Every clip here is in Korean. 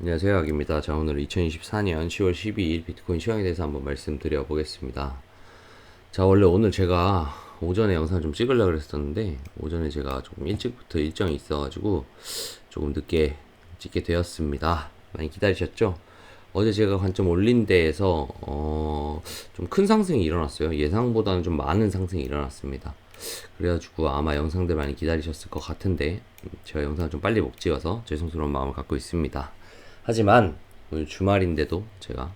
안녕하세요. 악입니다. 자, 오늘 2024년 10월 12일 비트코인 시황에 대해서 한번 말씀드려 보겠습니다. 자, 원래 오늘 제가 오전에 영상 좀 찍으려고 그랬었는데, 오전에 제가 조금 일찍부터 일정이 있어가지고, 조금 늦게 찍게 되었습니다. 많이 기다리셨죠? 어제 제가 관점 올린 데에서, 어, 좀 큰 상승이 일어났어요. 예상보다는 좀 많은 상승이 일어났습니다. 그래가지고 아마 영상들 많이 기다리셨을 것 같은데, 음, 제가 영상을 좀 빨리 못 찍어서 죄송스러운 마음을 갖고 있습니다. 하지만 오늘 주말인데도 제가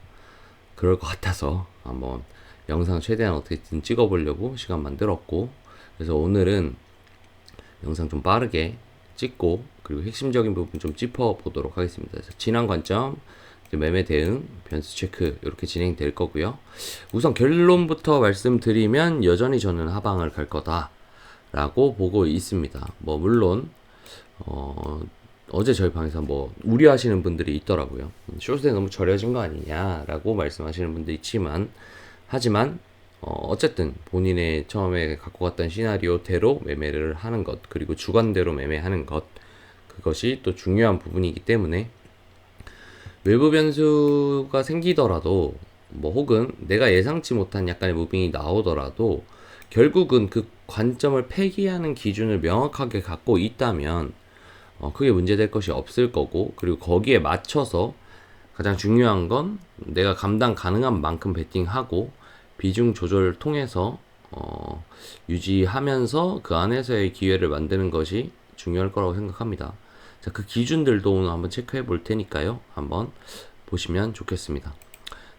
그럴 것 같아서 한번 영상 최대한 어떻게든 찍어보려고 시간 만들었고 그래서 오늘은 영상 좀 빠르게 찍고 그리고 핵심적인 부분 좀 짚어보도록 하겠습니다. 그래서 지난 관점 매매 대응, 변수 체크 이렇게 진행될 거고요. 우선 결론부터 말씀드리면 여전히 저는 하방을 갈 거다라고 보고 있습니다. 뭐 물론 어 어제 저희 방에서 뭐 우려하시는 분들이 있더라고요. 숏에 너무 절여진 거 아니냐라고 말씀하시는 분도 있지만 하지만 어, 쨌든 본인의 처음에 갖고 갔던 시나리오대로 매매를 하는 것 그리고 주관대로 매매하는 것 그것이 또 중요한 부분이기 때문에 외부 변수가 생기더라도 뭐 혹은 내가 예상치 못한 약간의 무빙이 나오더라도 결국은 그 관점을 폐기하는 기준을 명확하게 갖고 있다면 어, 크게 문제될 것이 없을 거고 그리고 거기에 맞춰서 가장 중요한 건 내가 감당 가능한 만큼 베팅하고 비중 조절을 통해서 어, 유지하면서 그 안에서의 기회를 만드는 것이 중요할 거라고 생각합니다. 자, 그 기준들도 오늘 한번 체크해 볼 테니까요. 한번 보시면 좋겠습니다.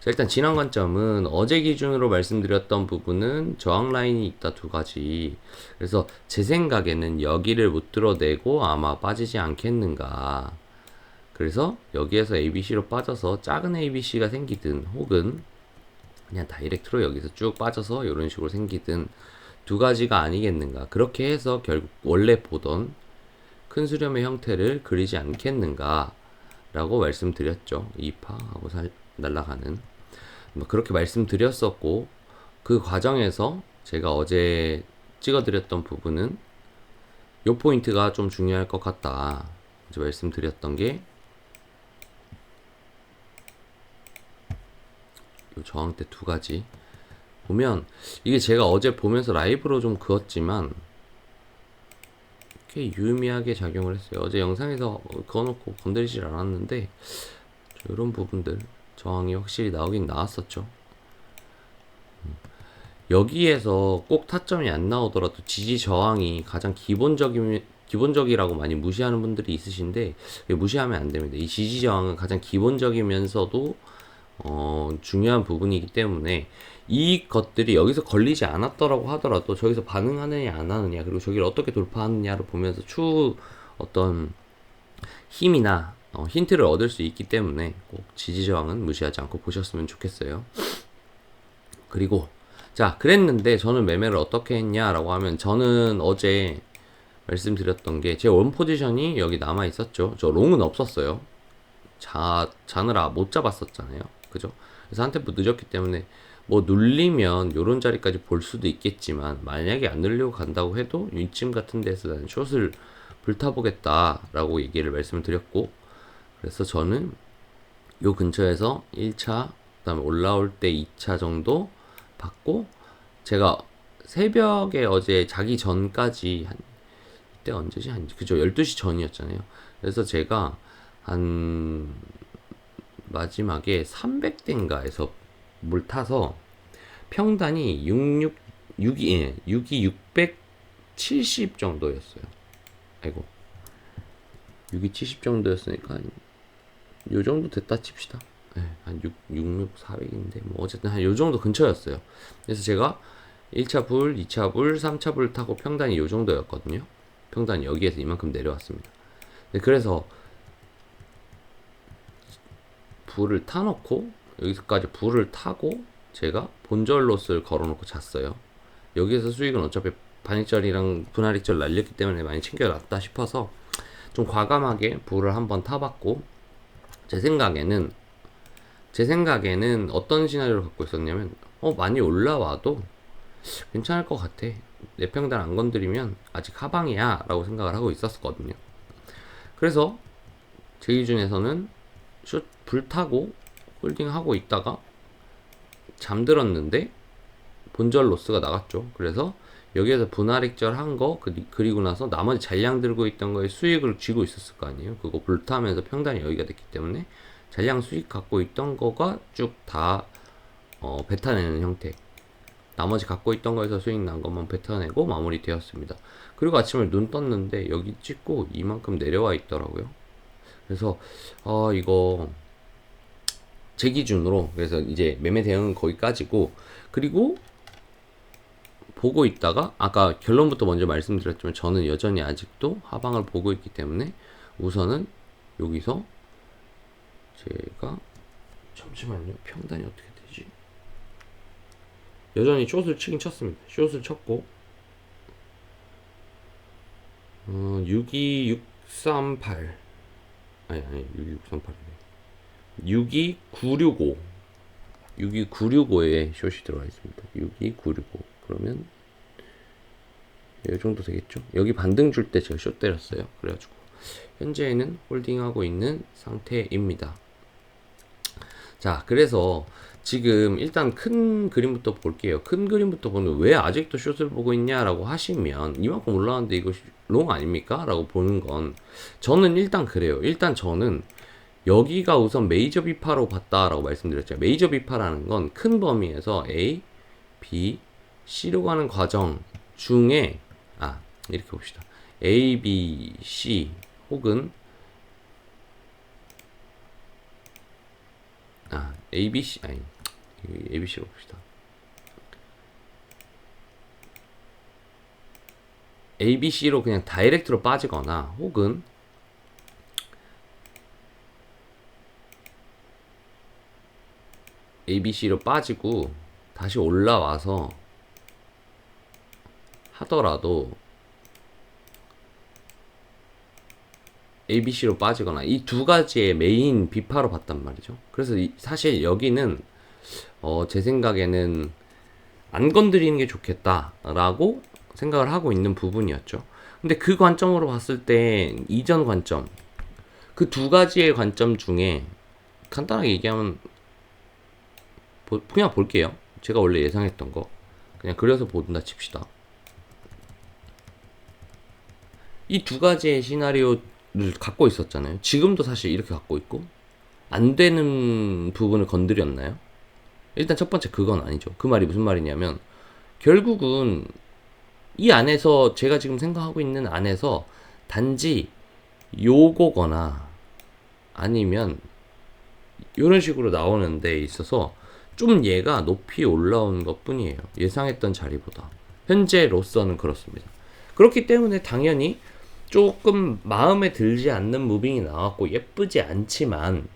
자, 일단 지난 관점은 어제 기준으로 말씀드렸던 부분은 저항 라인이 있다 두 가지. 그래서 제 생각에는 여기를 못 들어내고 아마 빠지지 않겠는가. 그래서 여기에서 ABC로 빠져서 작은 ABC가 생기든 혹은 그냥 다이렉트로 여기서 쭉 빠져서 이런 식으로 생기든 두 가지가 아니겠는가. 그렇게 해서 결국 원래 보던 큰 수렴의 형태를 그리지 않겠는가. 라고 말씀드렸죠. 2파하고 살, 날아가는. 뭐 그렇게 말씀드렸었고 그 과정에서 제가 어제 찍어드렸던 부분은 요 포인트가 좀 중요할 것 같다. 이제 말씀드렸던 게요 저항 때 두 가지 보면 이게 제가 어제 보면서 라이브로 좀 그었지만 꽤 유의미하게 작용을 했어요. 어제 영상에서 그어놓고 건드리질 않았는데 이런 부분들 저항이 확실히 나오긴 나왔었죠. 음. 여기에서 꼭 타점이 안 나오더라도 지지 저항이 가장 기본적인 기본적이라고 많이 무시하는 분들이 있으신데 무시하면 안 됩니다. 이 지지 저항은 가장 기본적이면서도 어, 중요한 부분이기 때문에 이 것들이 여기서 걸리지 않았더라고 하더라도 저기서 반응하느냐 안 하느냐 그리고 저기를 어떻게 돌파하느냐를 보면서 추후 어떤 힘이나 어, 힌트를 얻을 수 있기 때문에 꼭 지지저항은 무시하지 않고 보셨으면 좋겠어요. 그리고 자 그랬는데 저는 매매를 어떻게 했냐라고 하면 저는 어제 말씀드렸던 게 제 원 포지션이 여기 남아 있었죠. 저 롱은 없었어요. 자 자느라 못 잡았었잖아요. 그죠? 그래서 한 템포 늦었기 때문에 뭐 눌리면 요런 자리까지 볼 수도 있겠지만 만약에 안 눌리고 간다고 해도 이쯤 같은 데서 나는 숏을 불타보겠다라고 얘기를 말씀을 드렸고 그래서 저는 요 근처에서 1차 그다음에 올라올 때 2차 정도 받고 제가 새벽에 어제 자기 전까지 한 이때 언제지 한 그죠 12시 전이었잖아요. 그래서 제가 한 마지막에 300대인가에서 물 타서 평단이 66 62 62 670 정도였어요. 아이고 62 70 정도였으니까 요 정도 됐다 칩시다. 네, 한 6, 66, 400인데, 뭐, 어쨌든 한 요 정도 근처였어요. 그래서 제가 1차 불, 2차 불, 3차 불 타고 평단이 요 정도였거든요. 평단이 여기에서 이만큼 내려왔습니다. 네, 그래서, 불을 타놓고, 여기서까지 불을 타고, 제가 본절 로스를 걸어놓고 잤어요. 여기에서 수익은 어차피 반익절이랑 분할익절 날렸기 때문에 많이 챙겨놨다 싶어서, 좀 과감하게 불을 한번 타봤고, 제 생각에는 제 생각에는 어떤 시나리오를 갖고 있었냐면 어 많이 올라와도 괜찮을 것 같아 내 평단 안 건드리면 아직 하방이야 라고 생각을 하고 있었거든요 그래서 제 기준에서는 숏 불타고 홀딩하고 있다가 잠들었는데 본절 로스가 나갔죠. 그래서 여기에서 분할액절 한 거 그리고 나서 나머지 잔량 들고 있던 거에 수익을 쥐고 있었을 거 아니에요. 그거 불타면서 평단이 여기가 됐기 때문에 잔량 수익 갖고 있던 거가 쭉다 어, 뱉어내는 형태. 나머지 갖고 있던 거에서 수익 난 것만 뱉어내고 마무리 되었습니다. 그리고 아침에 눈 떴는데 여기 찍고 이만큼 내려와 있더라고요. 그래서 아 이거 제 기준으로 그래서 이제 매매 대응은 거기까지고 그리고 보고 있다가 아까 결론부터 먼저 말씀드렸지만 저는 여전히 아직도 하방을 보고 있기 때문에 우선은 여기서 제가 잠시만요. 평단이 어떻게 되지? 여전히 숏을 치긴 쳤습니다. 숏을 쳤고. 어, 62638 아니 아니 62638이네. 62965 62965에 숏이 들어가 있습니다. 62965 그러면 이 정도 되겠죠. 여기 반등 줄 때 제가 숏 때렸어요. 그래가지고 현재는 홀딩하고 있는 상태입니다. 자 그래서 지금 일단 큰 그림부터 볼게요. 큰 그림부터 보면 왜 아직도 숏을 보고 있냐라고 하시면 이만큼 올라왔는데 이거 롱 아닙니까? 라고 보는 건 저는 일단 그래요. 일단 저는 여기가 우선 메이저 비파로 봤다라고 말씀드렸죠. 메이저 비파라는 건 큰 범위에서 A, B, C로 가는 과정 중에 아 이렇게 봅시다. A, B, C 혹은 아 A, B, C 아니 A, B, C로 봅시다. A, B, C로 그냥 다이렉트로 빠지거나 혹은 A, B, C로 빠지고 다시 올라와서 하더라도 ABC로 빠지거나 이 두 가지의 메인 비파로 봤단 말이죠. 그래서 이, 사실 여기는 어, 제 생각에는 안 건드리는 게 좋겠다라고 생각을 하고 있는 부분이었죠. 근데 그 관점으로 봤을 때 이전 관점 그 두 가지의 관점 중에 간단하게 얘기하면 보, 그냥 볼게요. 제가 원래 예상했던 거 그냥 그려서 본다 칩시다. 이 두 가지의 시나리오를 갖고 있었잖아요. 지금도 사실 이렇게 갖고 있고 안 되는 부분을 건드렸나요? 일단 첫 번째 그건 아니죠. 그 말이 무슨 말이냐면 결국은 이 안에서 제가 지금 생각하고 있는 안에서 단지 요거거나 아니면 이런 식으로 나오는 데 있어서 좀 얘가 높이 올라온 것 뿐이에요. 예상했던 자리보다. 현재로서는 그렇습니다. 그렇기 때문에 당연히 조금 마음에 들지 않는 무빙이 나왔고 예쁘지 않지만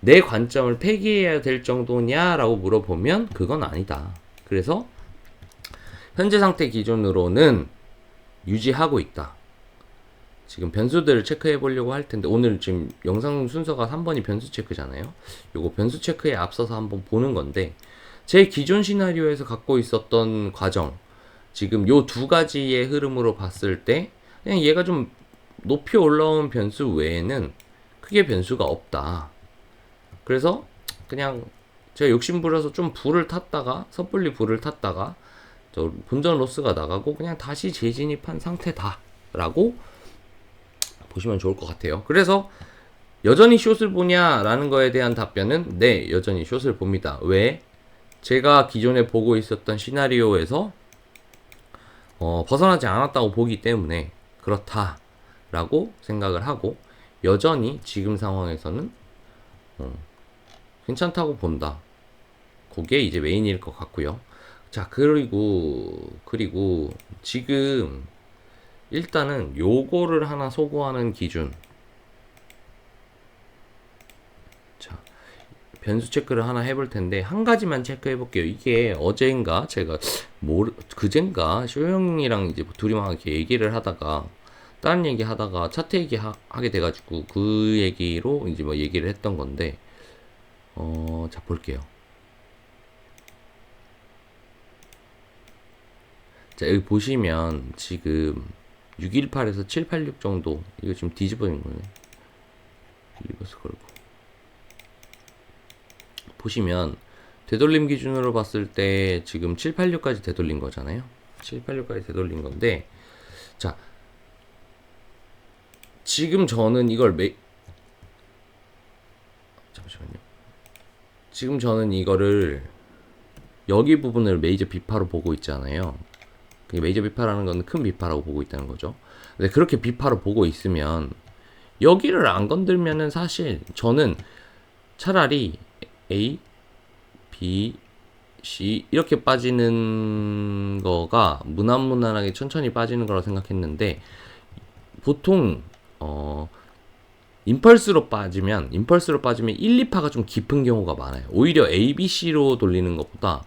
내 관점을 폐기해야 될 정도냐라고 물어보면 그건 아니다. 그래서 현재 상태 기준으로는 유지하고 있다. 지금 변수들을 체크해 보려고 할 텐데 오늘 지금 영상 순서가 3번이 변수 체크잖아요. 요거 변수 체크에 앞서서 한번 보는 건데 제 기존 시나리오에서 갖고 있었던 과정 지금 요 두 가지의 흐름으로 봤을 때 그냥 얘가 좀 높이 올라온 변수 외에는 크게 변수가 없다. 그래서 그냥 제가 욕심부려서 좀 불을 탔다가 섣불리 불을 탔다가 저 본전 로스가 나가고 그냥 다시 재진입한 상태다라고 보시면 좋을 것 같아요. 그래서 여전히 숏을 보냐라는 거에 대한 답변은 네, 여전히 숏을 봅니다. 왜? 제가 기존에 보고 있었던 시나리오에서 어, 벗어나지 않았다고 보기 때문에 그렇다라고 생각을 하고 여전히 지금 상황에서는 어, 괜찮다고 본다. 그게 이제 메인일 것 같고요. 자 그리고 그리고 지금 일단은 요거를 하나 소구하는 기준. 자 변수 체크를 하나 해볼 텐데 한 가지만 체크해 볼게요. 이게 어제인가 제가 모르 그젠가 쇼영이랑 이제 둘이 막 얘기를 하다가 다른 얘기 하다가 차트 얘기 하, 게 돼가지고 그 얘기로 이제 뭐 얘기를 했던 건데 어, 자 볼게요. 자 여기 보시면 지금 618에서 786 정도 이거 지금 뒤집어진 거네. 리버스 걸고 보시면 되돌림 기준으로 봤을 때 지금 786까지 되돌린 거잖아요. 786까지 되돌린 건데 자 지금 저는 이걸 매 잠시만요. 지금 저는 이거를 여기 부분을 메이저 비파로 보고 있잖아요. 메이저 비파라는 건 큰 비파라고 보고 있다는 거죠. 근데 그렇게 비파로 보고 있으면 여기를 안 건들면은 사실 저는 차라리 A, B, C 이렇게 빠지는 거가 무난무난하게 천천히 빠지는 거라고 생각했는데 보통 어 임펄스로 빠지면 임펄스로 빠지면 1, 2파가 좀 깊은 경우가 많아요. 오히려 A, B, C로 돌리는 것보다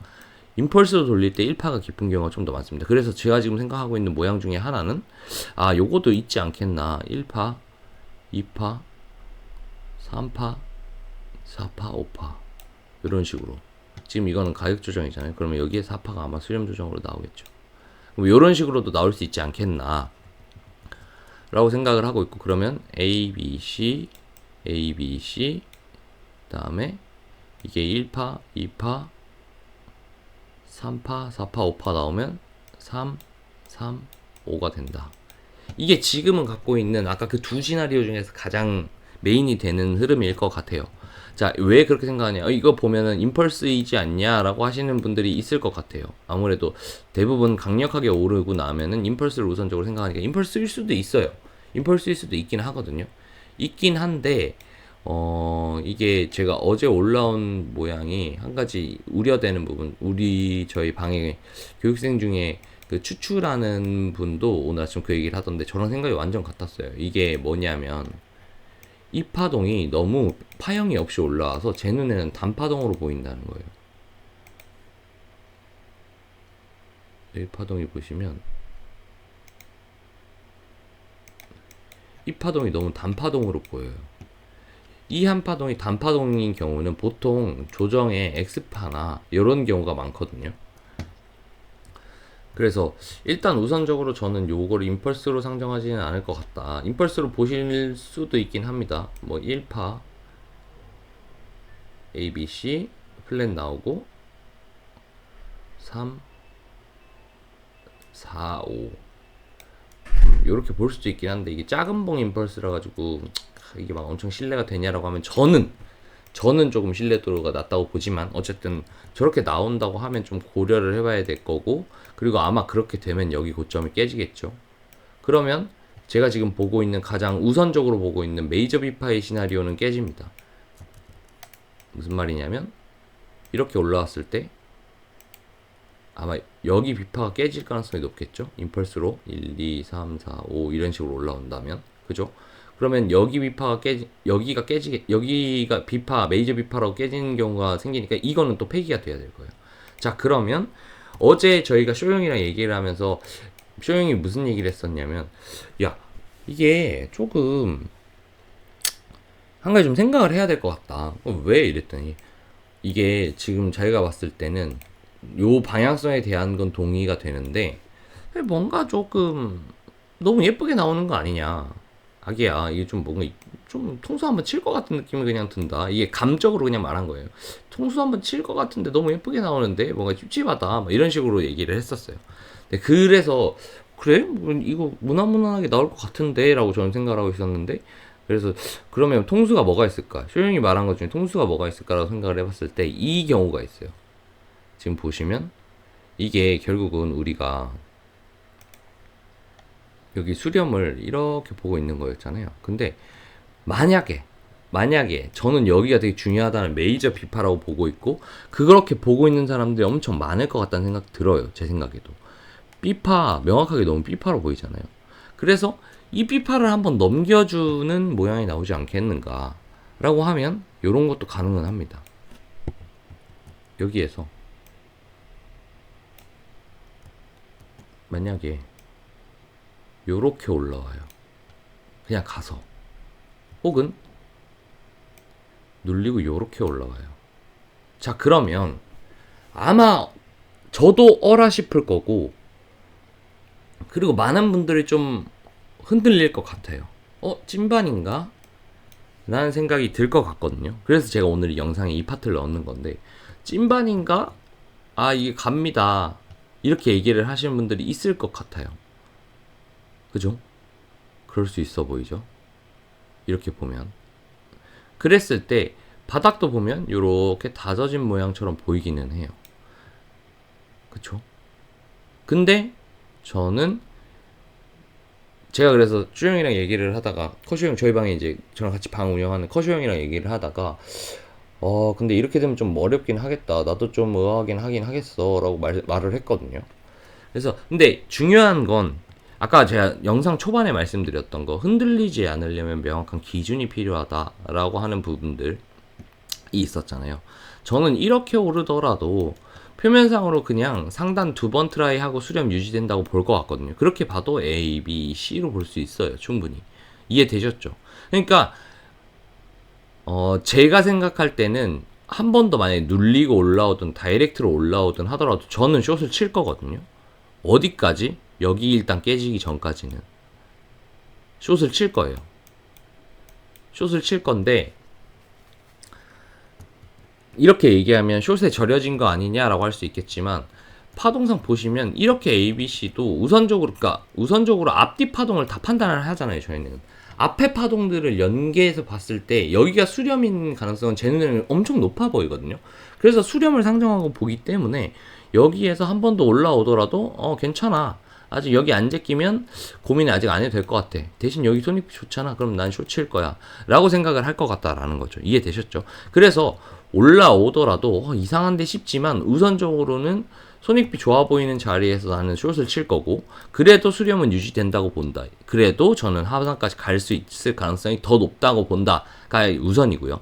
임펄스로 돌릴 때 1파가 깊은 경우가 좀 더 많습니다. 그래서 제가 지금 생각하고 있는 모양 중에 하나는 아, 요것도 있지 않겠나. 1파, 2파, 3파, 4파, 5파. 이런 식으로. 지금 이거는 가격 조정이잖아요. 그러면 여기에 4파가 아마 수렴 조정으로 나오겠죠. 이런 식으로도 나올 수 있지 않겠나. 라고 생각을 하고 있고 그러면 A, B, C, A, B, C 그 다음에 이게 1파, 2파, 3파, 4파, 5파 나오면 3, 3, 5가 된다. 이게 지금은 갖고 있는 아까 그 두 시나리오 중에서 가장 메인이 되는 흐름일 것 같아요. 자, 왜 그렇게 생각하냐? 어, 이거 보면은 임펄스이지 않냐라고 하시는 분들이 있을 것 같아요. 아무래도 대부분 강력하게 오르고 나면은 임펄스를 우선적으로 생각하니까 임펄스일 수도 있어요. 임펄스일 수도 있긴 하거든요. 있긴 한데, 어, 이게 제가 어제 올라온 모양이 한 가지 우려되는 부분, 우리 저희 방에 교육생 중에 그 추추라는 분도 오늘 아침 그 얘기를 하던데 저랑 생각이 완전 같았어요. 이게 뭐냐면, 이 파동이 너무 파형이 없이 올라와서 제 눈에는 단파동으로 보인다는 거예요. 이 파동이 보시면 이 파동이 너무 단파동으로 보여요. 이 한 파동이 단파동인 경우는 보통 조정의 X파나 이런 경우가 많거든요. 그래서 일단 우선적으로 저는 요거를 임펄스로 상정하지는 않을 것 같다. 임펄스로 보실 수도 있긴 합니다. 뭐 1파 ABC 플랜 나오고 3 4 5 이렇게 볼 수도 있긴 한데 이게 작은 봉 임펄스라 가지고 이게 막 엄청 신뢰가 되냐라고 하면 저는 저는 조금 신뢰도가 낮다고 보지만 어쨌든 저렇게 나온다고 하면 좀 고려를 해봐야 될 거고 그리고 아마 그렇게 되면 여기 고점이 깨지겠죠. 그러면 제가 지금 보고 있는 가장 우선적으로 보고 있는 메이저 비파의 시나리오는 깨집니다. 무슨 말이냐면 이렇게 올라왔을 때 아마 여기 비파가 깨질 가능성이 높겠죠. 임펄스로 1, 2, 3, 4, 5 이런 식으로 올라온다면 그죠? 그러면 여기 비파가 깨지 여기가 깨지게 여기가 비파 메이저 비파라고 깨지는 경우가 생기니까 이거는 또 폐기가 돼야 될 거예요. 자 그러면 어제 저희가 쇼영이랑 얘기를 하면서 쇼영이 무슨 얘기를 했었냐면 야 이게 조금 한 가지 좀 생각을 해야 될 것 같다. 어, 왜 이랬더니 이게 지금 자기가 봤을 때는 요 방향성에 대한 건 동의가 되는데 뭔가 조금 너무 예쁘게 나오는 거 아니냐. 아기야 이게 좀 뭔가 좀 통수 한번 칠 것 같은 느낌이 그냥 든다. 이게 감적으로 그냥 말한 거예요. 통수 한번 칠 것 같은데 너무 예쁘게 나오는데 뭔가 찝찝하다. 막 이런 식으로 얘기를 했었어요. 네, 그래서 그래 뭐 이거 무난무난하게 나올 것 같은데 라고 저는 생각을 하고 있었는데 그래서 그러면 통수가 뭐가 있을까? 쇼영이 말한 것 중에 통수가 뭐가 있을까라고 생각을 해봤을 때 이 경우가 있어요. 지금 보시면 이게 결국은 우리가 여기 수렴을 이렇게 보고 있는 거였잖아요. 근데 만약에 만약에 저는 여기가 되게 중요하다는 메이저 비파라고 보고 있고 그렇게 보고 있는 사람들이 엄청 많을 것 같다는 생각 들어요. 제 생각에도. 비파 명확하게 너무 비파로 보이잖아요. 그래서 이 비파를 한번 넘겨주는 모양이 나오지 않겠는가 라고 하면 이런 것도 가능은 합니다. 여기에서 만약에 요렇게 올라와요. 그냥 가서. 혹은 눌리고 요렇게 올라와요. 자, 그러면 아마 저도 어라 싶을 거고 그리고 많은 분들이 좀 흔들릴 것 같아요. 어, 찐반인가? 라는 생각이 들 것 같거든요. 그래서 제가 오늘 이 영상에 이 파트를 넣는 건데 찐반인가? 아 이게 갑니다. 이렇게 얘기를 하시는 분들이 있을 것 같아요. 그죠? 그럴 수 있어 보이죠? 이렇게 보면. 그랬을 때 바닥도 보면 이렇게 다져진 모양처럼 보이기는 해요. 그쵸? 근데 저는 제가 그래서 쭈영이랑 얘기를 하다가 커쇼 형 저희 방에 이제 저랑 같이 방 운영하는 커쇼 형이랑 얘기를 하다가 어 근데 이렇게 되면 좀 어렵긴 하겠다 나도 좀 의아하긴 하긴 하겠어 라고 말, 말을 했거든요 그래서 근데 중요한 건 아까 제가 영상 초반에 말씀드렸던 거 흔들리지 않으려면 명확한 기준이 필요하다라고 하는 부분들이 있었잖아요 저는 이렇게 오르더라도 표면상으로 그냥 상단 두 번 트라이 하고 수렴 유지된다고 볼 것 같거든요. 그렇게 봐도 A, B, C로 볼 수 있어요. 충분히. 이해되셨죠? 그러니까, 어, 제가 생각할 때는 한 번 더 만약에 눌리고 올라오든 다이렉트로 올라오든 하더라도 저는 숏을 칠 거거든요. 어디까지? 여기 일단 깨지기 전까지는. 숏을 칠 거예요. 숏을 칠 건데, 이렇게 얘기하면 숏에 절여진 거 아니냐라고 할 수 있겠지만 파동상 보시면 이렇게 ABC도 우선적으로 그러니까 우선적으로 앞뒤 파동을 다 판단을 하잖아요 저희는 앞에 파동들을 연계해서 봤을 때 여기가 수렴인 가능성은 제 눈에는 엄청 높아 보이거든요 그래서 수렴을 상정하고 보기 때문에 여기에서 한 번 더 올라오더라도 어 괜찮아 아직 여기 안 제끼면 고민이 아직 안 해도 될 것 같아. 대신 여기 손익 좋잖아. 그럼 난 쇼칠 거야. 라고 생각을 할 것 같다라는 거죠. 이해되셨죠? 그래서 올라오더라도 어, 이상한데 싶지만 우선적으로는 손익비 좋아 보이는 자리에서 나는 숏을 칠 거고 그래도 수렴은 유지된다고 본다. 그래도 저는 하단까지 갈 수 있을 가능성이 더 높다고 본다가 우선이고요.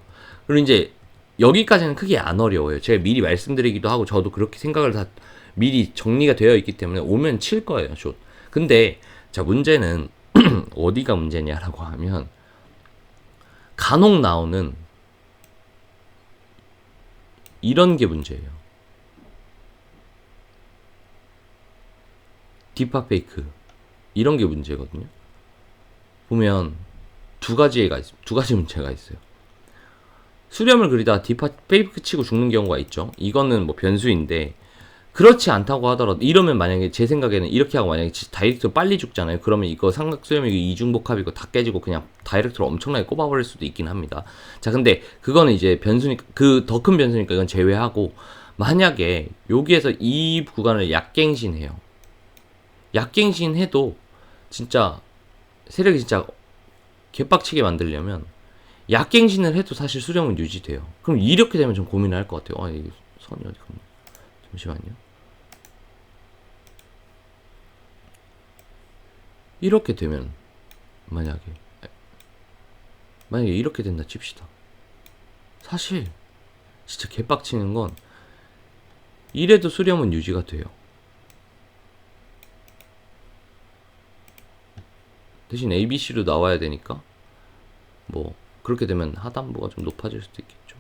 그리고 이제 여기까지는 크게 안 어려워요. 제가 미리 말씀드리기도 하고 저도 그렇게 생각을 다 미리 정리가 되어 있기 때문에 오면 칠 거예요, 숏. 근데 자 문제는 어디가 문제냐라고 하면 간혹 나오는 이런 게 문제예요. 딥파 페이크 이런 게 문제거든요. 보면 두 가지가 있, 두 가지 문제가 있어요. 수렴을 그리다 딥파 페이크 치고 죽는 경우가 있죠. 이거는 뭐 변수인데 그렇지 않다고 하더라도 이러면 만약에 제 생각에는 이렇게 하고 만약에 다이렉트로 빨리 죽잖아요. 그러면 이거 삼각 수렴이고 이중복합이고 다 깨지고 그냥 다이렉트로 엄청나게 꼽아버릴 수도 있긴 합니다. 자, 근데 그거는 이제 변수니까 그 더 큰 변수니까 이건 제외하고 만약에 여기에서 이 구간을 약갱신해요. 약갱신해도 진짜 세력이 진짜 개빡치게 만들려면 약갱신을 해도 사실 수렴은 유지돼요. 그럼 이렇게 되면 좀 고민을 할 것 같아요. 아, 이 선이 어디 갔냐? 잠시만요. 이렇게 되면 만약에 만약에 이렇게 된다 칩시다. 사실 진짜 개빡치는 건 이래도 수렴은 유지가 돼요. 대신 ABC로 나와야 되니까 뭐 그렇게 되면 하단부가 좀 높아질 수도 있겠죠.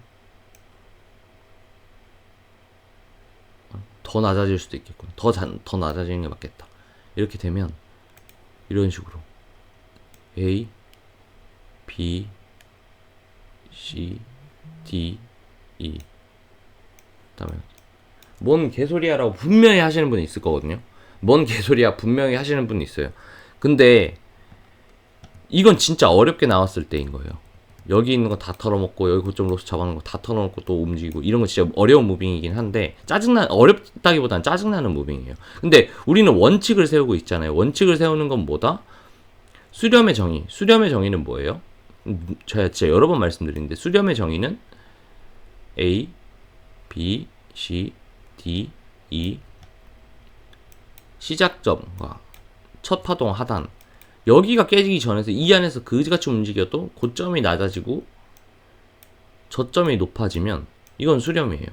더 낮아질 수도 있겠군. 더, 자, 더 낮아지는 게 맞겠다. 이렇게 되면 이런 식으로 A, B, C, D, E 그다음에 뭔 개소리야라고 분명히 하시는 분이 있을 거거든요. 뭔 개소리야 분명히 하시는 분이 있어요. 근데 이건 진짜 어렵게 나왔을 때인 거예요. 여기 있는 거 다 털어먹고 여기 고점 로스 잡아놓은 거 다 털어먹고 또 움직이고 이런 거 진짜 어려운 무빙이긴 한데 짜증나 어렵다기보단 짜증나는 무빙이에요. 근데 우리는 원칙을 세우고 있잖아요. 원칙을 세우는 건 뭐다? 수렴의 정의. 수렴의 정의는 뭐예요? 음, 제가 진짜 여러 번 말씀드리는데 수렴의 정의는 A, B, C, D, E 시작점과 첫 파동 하단 여기가 깨지기 전에서 이 안에서 그지같이 움직여도 고점이 낮아지고 저점이 높아지면 이건 수렴이에요.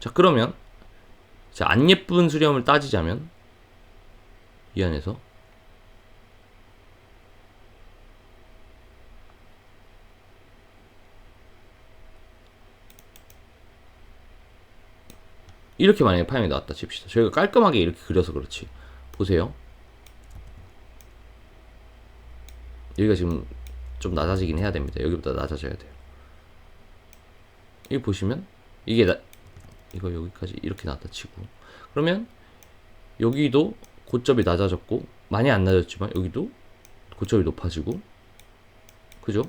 자 그러면 자, 안 예쁜 수렴을 따지자면 이 안에서 이렇게 만약에 파형이 나왔다 칩시다. 저희가 깔끔하게 이렇게 그려서 그렇지. 보세요. 여기가 지금 좀 낮아지긴 해야 됩니다. 여기보다 낮아져야 돼요. 여기 보시면 이게 나, 이거 여기까지 이렇게 낮아치고 그러면 여기도 고점이 낮아졌고 많이 안 낮았지만 여기도 고점이 높아지고 그죠?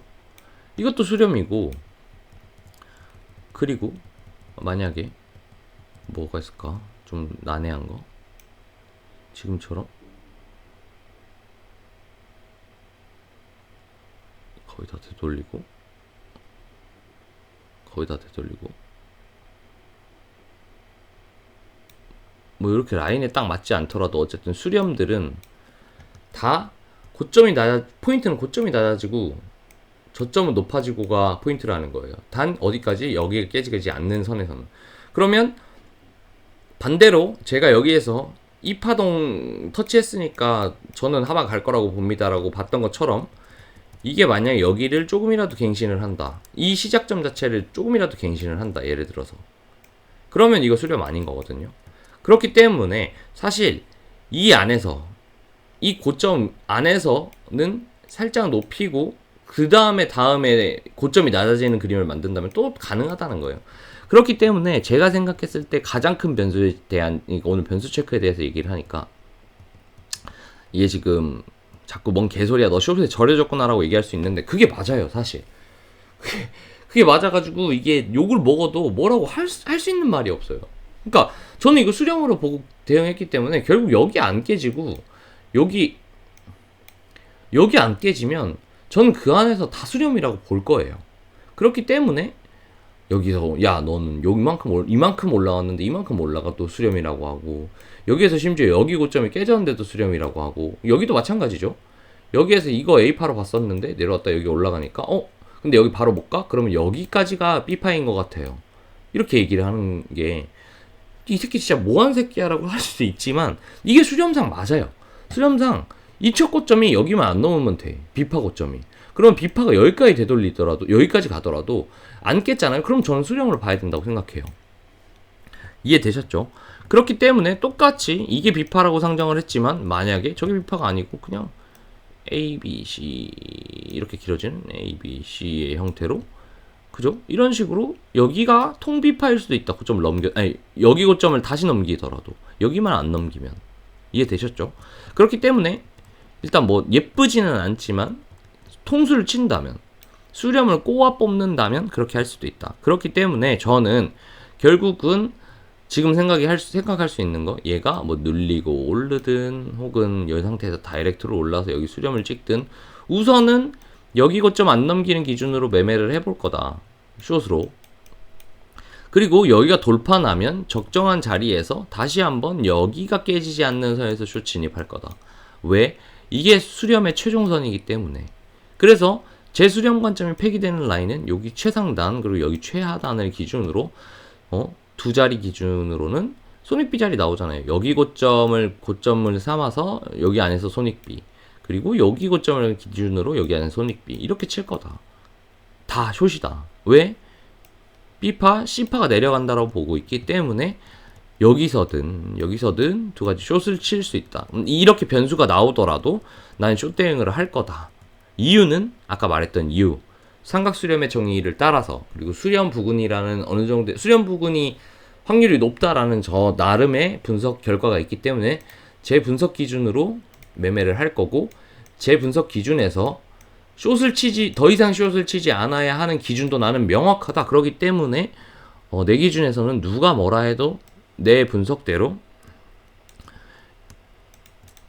이것도 수렴이고 그리고 만약에 뭐가 있을까? 좀 난해한 거 지금처럼 거의 다 되돌리고? 거의 다 되돌리고? 뭐 이렇게 라인에 딱 맞지 않더라도 어쨌든 수렴들은 다 고점이 낮아 포인트는 고점이 낮아지고 저점은 높아지고가 포인트라는 거예요. 단 어디까지? 여기가 깨지지 않는 선에서는. 그러면 반대로 제가 여기에서 이 파동 터치했으니까 저는 하방 갈 거라고 봅니다라고 봤던 것처럼 이게 만약에 여기를 조금이라도 갱신을 한다. 이 시작점 자체를 조금이라도 갱신을 한다. 예를 들어서. 그러면 이거 수렴 아닌 거거든요. 그렇기 때문에 사실 이 안에서 이 고점 안에서는 살짝 높이고 그 다음에 다음에 고점이 낮아지는 그림을 만든다면 또 가능하다는 거예요. 그렇기 때문에 제가 생각했을 때 가장 큰 변수에 대한 오늘 변수 체크에 대해서 얘기를 하니까 이게 지금 자꾸 뭔 개소리야. 너 쇼트에 절여졌구나라고 얘기할 수 있는데 그게 맞아요 사실. 그게, 그게 맞아가지고 이게 욕을 먹어도 뭐라고 할수 있는 말이 없어요. 그러니까 저는 이거 수령으로 보고 대응했기 때문에 결국 여기 안 깨지고 여기 여기 안 깨지면 저는 그 안에서 다 수렴이라고 볼 거예요. 그렇기 때문에 여기서 야 너는 여기만큼 올, 이만큼 올라왔는데 이만큼 올라가 또 수렴이라고 하고 여기에서 심지어 여기 고점이 깨졌는데도 수렴이라고 하고 여기도 마찬가지죠. 여기에서 이거 A파로 봤었는데 내려왔다 여기 올라가니까 어 근데 여기 바로 못 가? 그러면 여기까지가 B파인 것 같아요. 이렇게 얘기를 하는 게 이 새끼 진짜 뭐한 새끼야라고 할 수도 있지만 이게 수렴상 맞아요. 수렴상 이첫 고점이 여기만 안 넘으면 돼. B파 고점이. 그럼 B파가 여기까지 되돌리더라도 여기까지 가더라도 안 깼잖아요. 그럼 저는 수렴으로 봐야 된다고 생각해요. 이해되셨죠? 그렇기 때문에 똑같이 이게 B파라고 상정을 했지만 만약에 저게 B파가 아니고 그냥 A, B, C 이렇게 길어지는 A, B, C의 형태로 그죠? 이런 식으로 여기가 통비파일 수도 있다. 고점을 넘겨 아니 여기 고점을 다시 넘기더라도 여기만 안 넘기면 이해되셨죠? 그렇기 때문에 일단 뭐 예쁘지는 않지만 통수를 친다면 수렴을 꼬아 뽑는다면 그렇게 할 수도 있다. 그렇기 때문에 저는 결국은 지금 생각이 할 수, 생각할 수 있는 거 얘가 뭐 눌리고 오르든 혹은 이 상태에서 다이렉트로 올라서 여기 수렴을 찍든 우선은 여기 고점 안 넘기는 기준으로 매매를 해볼 거다. 숏으로. 그리고 여기가 돌파 나면 적정한 자리에서 다시 한번 여기가 깨지지 않는 선에서 숏 진입할 거다. 왜? 이게 수렴의 최종선이기 때문에. 그래서 제 수렴 관점이 폐기되는 라인은 여기 최상단 그리고 여기 최하단을 기준으로 어, 두 자리 기준으로는 손익비 자리 나오잖아요. 여기 고점을 고점을 삼아서 여기 안에서 손익비 그리고 여기 고점을 기준으로 여기 안에 손익비 이렇게 칠 거다. 다 숏이다. 왜? B파, C파가 내려간다고 보고 있기 때문에 여기서든 여기서든 두 가지 숏을 칠 수 있다. 음, 이렇게 변수가 나오더라도 나는 숏 대응을 할 거다. 이유는 아까 말했던 이유. 삼각 수렴의 정의를 따라서 그리고 수렴 부근이라는 어느 정도 수렴 부근이 확률이 높다라는 저 나름의 분석 결과가 있기 때문에 제 분석 기준으로 매매를 할 거고 제 분석 기준에서 숏을 치지 더 이상 숏을 치지 않아야 하는 기준도 나는 명확하다. 그러기 때문에 어, 내 기준에서는 누가 뭐라 해도 내 분석대로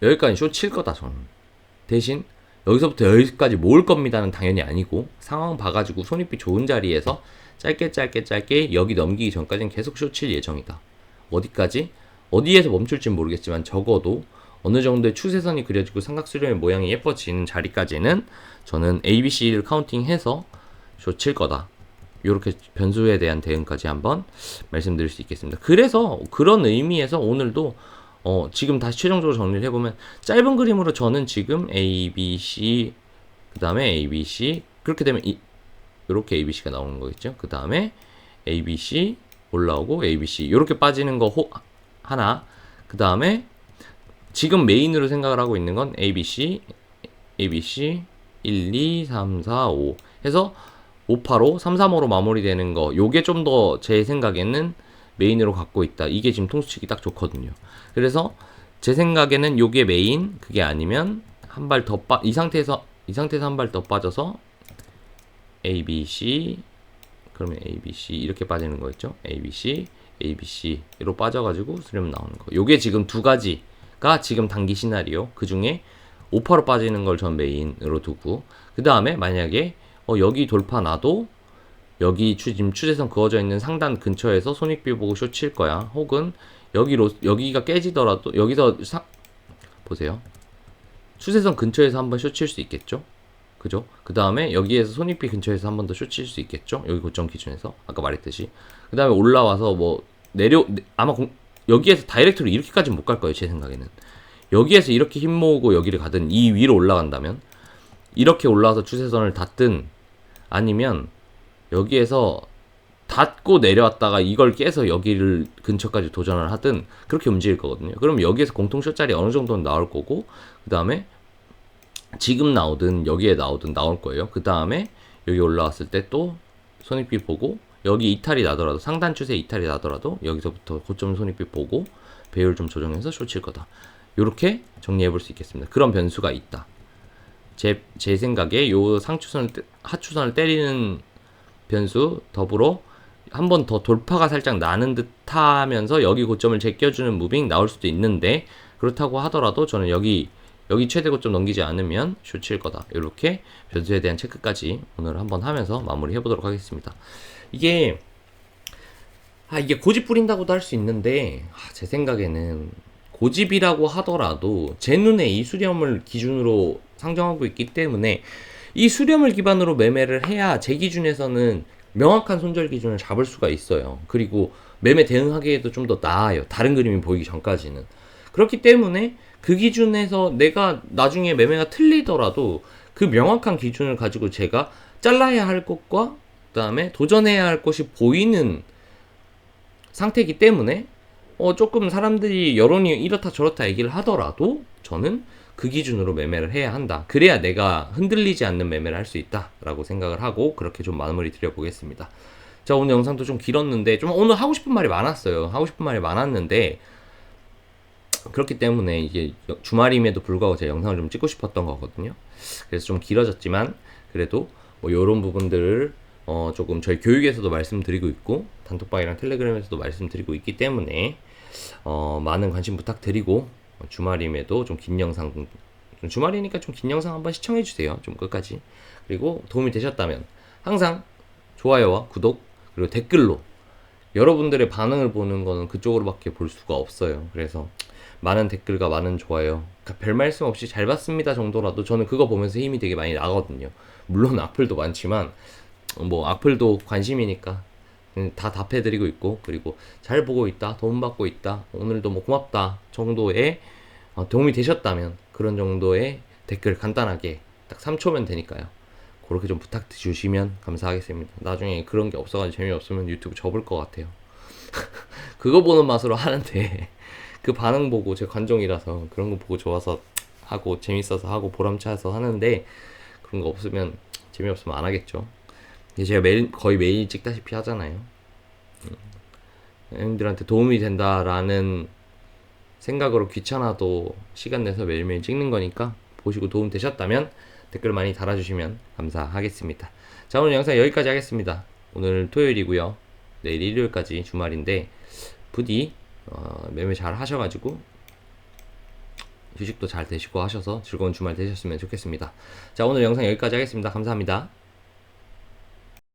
여기까지 숏 칠 거다 저는. 대신 여기서부터 여기까지 모을 겁니다는 당연히 아니고 상황 봐가지고 손익비 좋은 자리에서 짧게 짧게 짧게 여기 넘기기 전까지는 계속 쇼칠 예정이다. 어디까지? 어디에서 멈출지 모르겠지만 적어도 어느 정도의 추세선이 그려지고 삼각수렴의 모양이 예뻐지는 자리까지는 저는 ABC를 카운팅해서 쇼칠 거다. 이렇게 변수에 대한 대응까지 한번 말씀드릴 수 있겠습니다. 그래서 그런 의미에서 오늘도 어, 지금 다시 최종적으로 정리를 해보면 짧은 그림으로 저는 지금 A, B, C 그 다음에 A, B, C 그렇게 되면 이, 이렇게 A, B, C가 나오는 거겠죠. 그 다음에 A, B, C 올라오고 A, B, C 이렇게 빠지는 거 호, 하나 그 다음에 지금 메인으로 생각을 하고 있는 건 A, B, C, A, B, C, 1, 2, 3, 4, 5 해서 5, 8, 5, 3, 3, 5로 마무리되는 거 요게 좀 더 제 생각에는 메인으로 갖고 있다. 이게 지금 통수치기 딱 좋거든요. 그래서 제 생각에는 요게 메인 그게 아니면 한 발 더 빠 이 상태에서 이 상태에서 한 발 더 빠져서 A, B, C 그러면 A, B, C 이렇게 빠지는 거였죠. A, B, C, A, B, C로 빠져가지고 수렴 나오는 거. 요게 지금 두 가지가 지금 단기 시나리오. 그 중에 5파로 빠지는 걸 전 메인으로 두고 그 다음에 만약에 어, 여기 돌파 나도 여기 추, 지금 추세선 그어져 있는 상단 근처에서 손익비 보고 쇼 칠 거야. 혹은 여기로 여기가 깨지더라도 여기서 사, 보세요. 추세선 근처에서 한번 쇼 칠 수 있겠죠? 그죠? 그 다음에 여기에서 손익비 근처에서 한 번 더 쇼 칠 수 있겠죠? 여기 고점 기준에서 아까 말했듯이 그 다음에 올라와서 뭐 내려 아마 공, 여기에서 다이렉트로 이렇게까지 못 갈 거예요 제 생각에는 여기에서 이렇게 힘 모으고 여기를 가든 이 위로 올라간다면 이렇게 올라와서 추세선을 닿든 아니면 여기에서 닿고 내려왔다가 이걸 깨서 여기를 근처까지 도전을 하든 그렇게 움직일 거거든요. 그럼 여기에서 공통 쇼짜리 어느 정도는 나올 거고 그 다음에 지금 나오든 여기에 나오든 나올 거예요. 그 다음에 여기 올라왔을 때 또 손익비 보고 여기 이탈이 나더라도 상단 추세 이탈이 나더라도 여기서부터 고점 손익비 보고 배율 좀 조정해서 쇼칠 거다. 이렇게 정리해 볼 수 있겠습니다. 그런 변수가 있다. 제, 제 생각에 요 상추선을 떼- 하추선을 때리는 변수 더불어 한 번 더 돌파가 살짝 나는 듯 하면서 여기 고점을 제껴주는 무빙 나올 수도 있는데 그렇다고 하더라도 저는 여기 여기 최대 고점 넘기지 않으면 쇼칠 거다. 이렇게 변수에 대한 체크까지 오늘 한번 하면서 마무리 해보도록 하겠습니다. 이게 아 이게 고집 부린다고도 할 수 있는데 아, 제 생각에는 고집이라고 하더라도 제 눈에 이 수렴을 기준으로 상정하고 있기 때문에 이 수렴을 기반으로 매매를 해야 제 기준에서는 명확한 손절 기준을 잡을 수가 있어요. 그리고 매매 대응하기에도 좀 더 나아요. 다른 그림이 보이기 전까지는. 그렇기 때문에 그 기준에서 내가 나중에 매매가 틀리더라도 그 명확한 기준을 가지고 제가 잘라야 할 것과 그다음에 도전해야 할 것이 보이는 상태이기 때문에 어 조금 사람들이 여론이 이렇다 저렇다 얘기를 하더라도 저는 그 기준으로 매매를 해야 한다. 그래야 내가 흔들리지 않는 매매를 할 수 있다라고 생각을 하고 그렇게 좀 마무리 드려보겠습니다. 자 오늘 영상도 좀 길었는데 좀 오늘 하고 싶은 말이 많았어요. 하고 싶은 말이 많았는데 그렇기 때문에 이게 주말임에도 불구하고 제가 영상을 좀 찍고 싶었던 거거든요. 그래서 좀 길어졌지만 그래도 뭐 이런 부분들을 어 조금 저희 교육에서도 말씀드리고 있고 단톡방이랑 텔레그램에서도 말씀드리고 있기 때문에 어 많은 관심 부탁드리고 주말임에도 좀 긴 영상 좀 주말이니까 좀 긴 영상 한번 시청해 주세요. 좀 끝까지. 그리고 도움이 되셨다면 항상 좋아요와 구독 그리고 댓글로 여러분들의 반응을 보는 거는 그쪽으로밖에 볼 수가 없어요. 그래서 많은 댓글과 많은 좋아요. 그러니까 별 말씀 없이 잘 봤습니다 정도라도 저는 그거 보면서 힘이 되게 많이 나거든요. 물론 악플도 많지만 뭐 악플도 관심이니까 음, 다 답해드리고 있고 그리고 잘 보고 있다 도움 받고 있다 오늘도 뭐 고맙다 정도의 어, 도움이 되셨다면 그런 정도의 댓글 간단하게 딱 3초면 되니까요. 그렇게 좀 부탁 주시면 감사하겠습니다. 나중에 그런 게 없어가지고 재미없으면 유튜브 접을 것 같아요. 그거 보는 맛으로 하는데 그 반응 보고 제 관종이라서 그런 거 보고 좋아서 하고 재밌어서 하고 보람차서 하는데 그런 거 없으면 재미없으면 안 하겠죠. 제가 매일 거의 매일 찍다시피 하잖아요. 음. 형님들한테 도움이 된다라는 생각으로 귀찮아도 시간 내서 매일매일 찍는 거니까 보시고 도움 되셨다면 댓글 많이 달아주시면 감사하겠습니다. 자 오늘 영상 여기까지 하겠습니다. 오늘 토요일이고요. 내일 일요일까지 주말인데 부디 어, 매매 잘 하셔가지고 휴식도 잘 되시고 하셔서 즐거운 주말 되셨으면 좋겠습니다. 자 오늘 영상 여기까지 하겠습니다. 감사합니다.